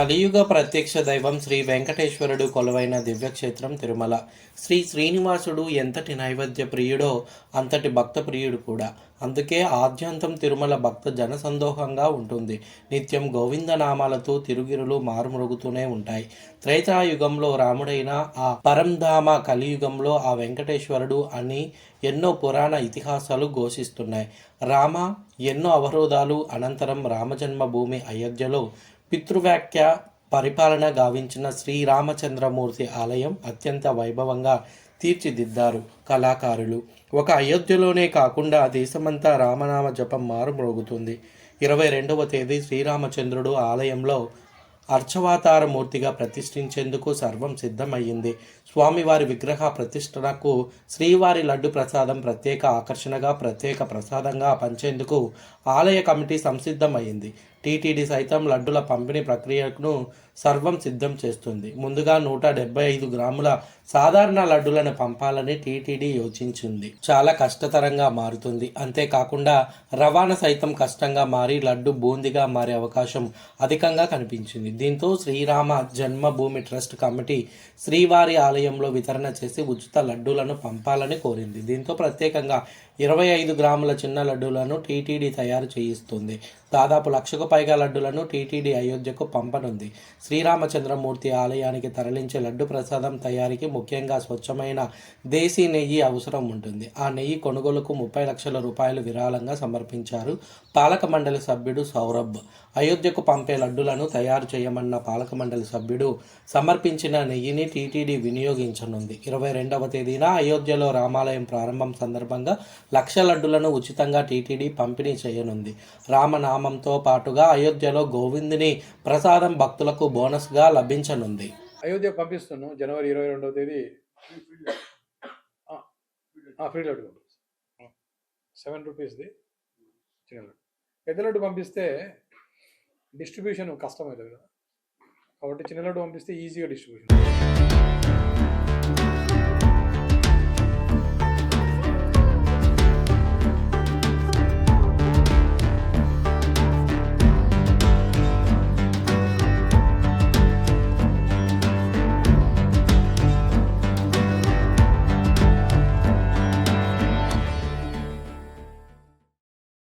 కలియుగ ప్రత్యక్ష దైవం శ్రీ వెంకటేశ్వరుడు కొలువైన దివ్యక్షేత్రం తిరుమల. శ్రీ శ్రీనివాసుడు ఎంతటి నైవేద్య ప్రియుడో అంతటి భక్త ప్రియుడు కూడా. అందుకే ఆద్యంతం తిరుమల భక్త జనసందోహంగా ఉంటుంది. నిత్యం గోవింద నామాలతో తిరుగిరులు మారుమరుగుతూనే ఉంటాయి. త్రేతాయుగంలో రాముడైన ఆ పరంధామ కలియుగంలో ఆ వెంకటేశ్వరుడు అని ఎన్నో పురాణ ఇతిహాసాలు ఘోషిస్తున్నాయి. రామ ఎన్నో అవరోధాలు అనంతరం రామజన్మభూమి అయోధ్యలో పితృవాక్య పరిపాలన గావించిన శ్రీరామచంద్రమూర్తి ఆలయం అత్యంత వైభవంగా తీర్చిదిద్దారు కళాకారులు. ఒక అయోధ్యలోనే కాకుండా దేశమంతా రామనామ జపం మారుమ్రోగుతుంది. ఇరవై రెండవ తేదీ శ్రీరామచంద్రుడు ఆలయంలో అర్చవాతార మూర్తిగా ప్రతిష్ఠించేందుకు సర్వం సిద్ధమయ్యింది. స్వామివారి విగ్రహ ప్రతిష్టనకు శ్రీవారి లడ్డు ప్రసాదం ప్రత్యేక ఆకర్షణగా ప్రత్యేక ప్రసాదంగా పంచేందుకు ఆలయ కమిటీ సంసిద్ధమైంది టీటీడీ సైతం లడ్డుల పంపిణీ ప్రక్రియను సర్వం సిద్ధం చేస్తుంది. ముందుగా నూట డెబ్బై ఐదు గ్రాముల సాధారణ లడ్డులను పంపాలని టీటీడీ యోచించింది. చాలా కష్టతరంగా మారుతుంది. అంతేకాకుండా రవాణా సైతం కష్టంగా మారి లడ్డు బూందిగా మారే అవకాశం అధికంగా కనిపించింది. దీంతో శ్రీరామ జన్మభూమి ట్రస్ట్ కమిటీ శ్రీవారి ఆలయంలో వితరణ చేసి ఉచిత లడ్డూలను పంపాలని కోరింది. దీంతో ప్రత్యేకంగా ఇరవై ఐదు గ్రాముల చిన్న లడ్డూలను టీటీడీ తయారు చేయిస్తుంది. దాదాపు లక్షకు పైగా లడ్డులను టీటీడీ అయోధ్యకు పంపనుంది. శ్రీరామచంద్రమూర్తి ఆలయానికి తరలించే లడ్డు ప్రసాదం తయారీకి ముఖ్యంగా స్వచ్ఛమైన దేశీ నెయ్యి అవసరం ఉంటుంది. ఆ నెయ్యి కొనుగోలుకు ముప్పై లక్షల రూపాయలు విరాళంగా సమర్పించారు పాలక మండలి సభ్యుడు సౌరభ్. అయోధ్యకు పంపే లడ్డులను తయారు చేయమన్న పాలక మండలి సభ్యుడు సమర్పించిన నెయ్యిని టీటీడీ వినియోగించనుంది. ఇరవై రెండవ తేదీన అయోధ్యలో రామాలయం ప్రారంభం సందర్భంగా లక్ష లడ్డులను ఉచితంగా టీటీడీ పంపిణీ చేయనుంది. రామనామంతో పాటుగా అయోధ్యలో గోవిందుని ప్రసాదం భక్తులకు బోనస్గా లభించనుంది. అయోధ్య పంపిస్తున్నాం జనవరి ఇరవై రెండవ తేదీ ఫ్రీ లడ్డు సెవెన్ రూపీస్ది చిన్న లడ్డు. పెద్ద లడ్డు పంపిస్తే డిస్ట్రిబ్యూషన్ కష్టమవుతుంది కదా. కాబట్టి చిన్న పంపిస్తే ఈజీగా డిస్ట్రిబ్యూషన్